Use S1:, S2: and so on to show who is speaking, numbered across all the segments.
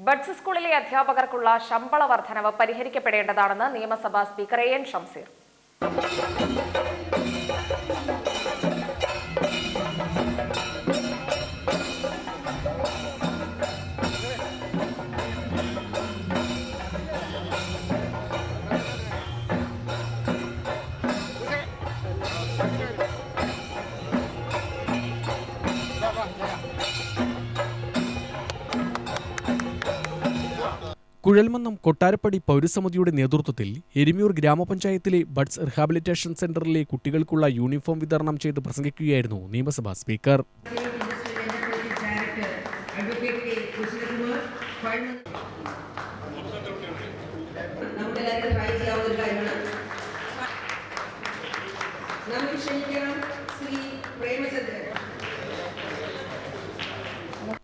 S1: Buds സ്കൂളിലെ അധ്യാപകർക്കുള്ള ശമ്പള വർധനവ് പരിഹരിക്കപ്പെടേണ്ടതാണെന്ന് നിയമസഭാ speaker A N Shamseer
S2: Kuzhalmannam Kottarappadi പൗരസമിതിയുടെ നേതൃത്വത്തിൽ എരുമിയൂർ ഗ്രാമപഞ്ചായത്തിലെ ബഡ്സ് റിഹാബിലിറ്റേഷൻ സെന്ററിലെ കുട്ടികൾക്കുള്ള യൂണിഫോം വിതരണം ചെയ്ത് പ്രസംഗിക്കുകയായിരുന്നു നിയമസഭാ സ്പീക്കർ.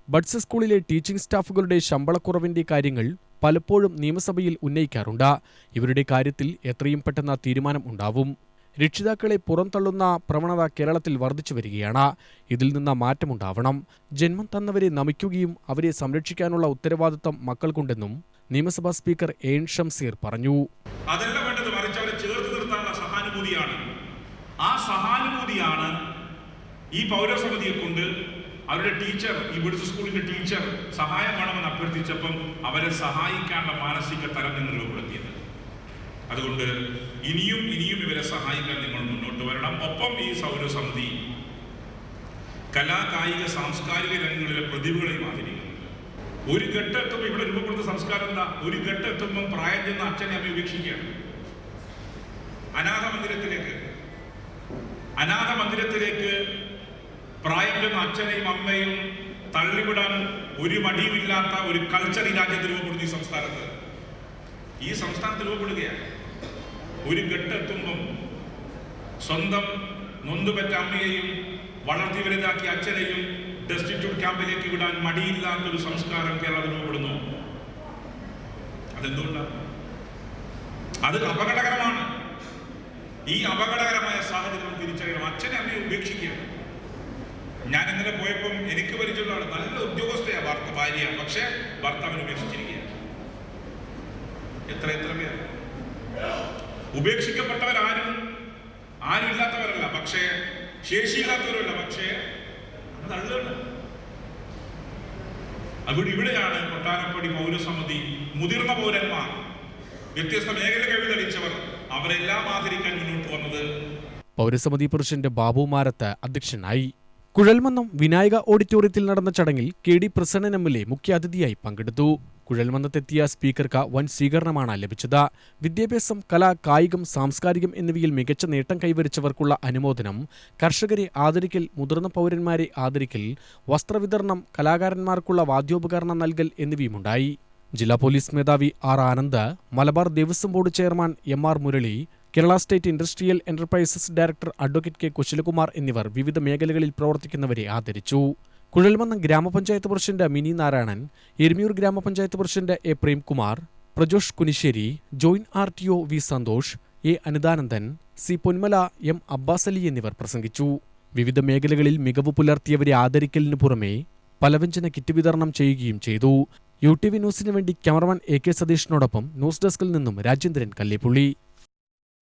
S2: ബഡ്സ് സ്കൂളിലെ ടീച്ചിംഗ് സ്റ്റാഫുകളുടെ ശമ്പളക്കുറവിന്റെ കാര്യങ്ങൾ പലപ്പോഴും നിയമസഭയിൽ ഉന്നയിക്കാറുണ്ട്. ഇവരുടെ കാര്യത്തിൽ എത്രയും പെട്ടെന്ന് തീരുമാനം ഉണ്ടാവും. രക്ഷിതാക്കളെ പുറന്തള്ളുന്ന പ്രവണത കേരളത്തിൽ വർദ്ധിച്ചു വരികയാണ്. ഇതിൽ നിന്ന് മാറ്റമുണ്ടാവണം. ജന്മം തന്നവരെ നമിക്കുകയും അവരെ സംരക്ഷിക്കാനുള്ള ഉത്തരവാദിത്തം മക്കൾക്കുണ്ടെന്നും നിയമസഭാ സ്പീക്കർ എൻ ഷംസീർ പറഞ്ഞു.
S3: അതല്ല വേണ്ടത് സഹാനുഭൂതിയാണ്. ആ സഹാനുഭൂതിയാണ് ഈ പൗരസമിതിയെ കൊണ്ട് അവരുടെ ടീച്ചർ ഈ ബിഡ്സ് സ്കൂളിന്റെ ടീച്ചർ സഹായം വേണമെന്ന് അഭ്യർത്ഥിച്ചപ്പം അവരെ സഹായിക്കാനുള്ള മാനസിക തരം നിങ്ങൾ രൂപപ്പെടുത്തിയത് അതുകൊണ്ട് ഇനിയും ഇനിയും ഇവരെ സഹായിക്കാൻ നിങ്ങൾ മുന്നോട്ട് വരണം. ഒപ്പം ഈ സൗരസമിതി കലാ കായിക സാംസ്കാരിക രംഗങ്ങളിലെ പ്രതിഭകളെയും ആദരിക്കുന്നു ഒരു ഘട്ടത്തും ഇവിടെ രൂപപ്പെടുന്ന സംസ്കാരം എന്താ? ഒരു ഘട്ടത്തുമ്പം പ്രായം ചെന്ന അച്ഛനെ അമ്മ ഉപേക്ഷിക്കുകയാണ്. അനാഥ മന്ദിരത്തിലേക്ക് അനാഥ മന്ദിരത്തിലേക്ക് പ്രായം അച്ഛനെയും അമ്മയും തള്ളിവിടാൻ ഒരു മടിയുമില്ലാത്ത ഒരു കൾച്ചർ ഈ രാജ്യത്ത് രൂപപ്പെടുന്നു ഈ സംസ്ഥാനത്ത്. ഈ സംസ്ഥാനത്ത് രൂപപ്പെടുകയാണ്. ഒരു ഘട്ടെത്തുമ്പം സ്വന്തം നൊന്തുപെറ്റ അമ്മയെയും വളർത്തി വലുതാക്കിയ അച്ഛനെയും ഡെസ്റ്റിറ്റ്യൂട്ട് ക്യാമ്പിലേക്ക് വിടാൻ മടിയില്ലാത്തൊരു സംസ്കാരം കേരളത്തിൽ രൂപപ്പെടുന്നു. അതെന്തുകൊണ്ടാണ് അത് അപകടകരമാണ്. ഈ അപകടകരമായ സാഹചര്യം തിരിച്ചറിയണം. അച്ഛനെ അമ്മയെ ഉപേക്ഷിക്കുകയാണ്. ഞാൻ ഇന്നലെ പോയപ്പം എനിക്ക് പരിചയമുള്ളതാണ്. നല്ല ഉദ്യോഗസ്ഥയാ ഭർത്ത ഭാര്യ. പക്ഷെ ഭർത്താവിനെ ഉപേക്ഷിച്ചിരിക്കുകയാണ്. എത്ര എത്ര പേർ? ഉപേക്ഷിക്കപ്പെട്ടവരാരും ആരും ഇല്ലാത്തവരല്ല പക്ഷേ ശേഷിയില്ലാത്തവരല്ല പക്ഷേ തള്ളുകയാണ് അവിടെ ഇവിടെയാണ് കൊട്ടാരപ്പടി പൗരസമിതി മുതിർന്ന പൗരന്മാർ വ്യത്യസ്ത മേഖലകൾ തെളിച്ചവർ അവരെല്ലാം ആദരിക്കാൻ മുന്നോട്ട് വന്നത്
S2: പൗരസമിതി പുരുഷന്റെ ബാബു മാരത്ത് അധ്യക്ഷനായി. കുഴൽമന്നം വിനായക ഓഡിറ്റോറിയത്തിൽ നടന്ന ചടങ്ങിൽ K D Prasannan M L A മുഖ്യാതിഥിയായി പങ്കെടുത്തു. കുഴൽമന്നത്തെത്തിയ സ്പീക്കർക്ക് വൻ സ്വീകരണമാണ് ലഭിച്ചത്. വിദ്യാഭ്യാസം കല കായികം സാംസ്കാരികം എന്നിവയിൽ മികച്ച നേട്ടം കൈവരിച്ചവർക്കുള്ള അനുമോദനം കർഷകരെ ആദരിക്കൽ മുതിർന്ന പൗരന്മാരെ ആദരിക്കൽ വസ്ത്രവിതരണം കലാകാരന്മാർക്കുള്ള വാദ്യോപകരണം നൽകൽ എന്നിവയുമുണ്ടായി. ജില്ലാ പോലീസ് മേധാവി R Anand Malabar Devaswom board chairman M R Murali Kerala state industrial enterprises director advocate K Kushalakumar എന്നിവർ വിവിധ മേഖലകളിൽ പ്രവർത്തിക്കുന്നവരെ ആദരിച്ചു. കുഴൽമന്നം ഗ്രാമപഞ്ചായത്ത് പ്രസിഡന്റ് മിനി നാരായണൻ എരുമിയൂർ ഗ്രാമപഞ്ചായത്ത് president A Premkumar Prajosh Kunissery joint R T O V Santhosh A Anithanandan C Ponmala M Abbas Ali എന്നിവർ പ്രസംഗിച്ചു. വിവിധ മേഖലകളിൽ മികവ് പുലർത്തിയവരെ ആദരിക്കലിനു പുറമെ പലവ്യഞ്ജന കിറ്റ് വിതരണം ചെയ്യുകയും ചെയ്തു. യു ടി വി ന്യൂസിനു വേണ്ടി ക്യാമറമാൻ എ കെ സതീഷിനോടൊപ്പം ന്യൂസ് ഡെസ്കിൽ നിന്നും രാജേന്ദ്രൻ കല്ലേപ്പുള്ളി.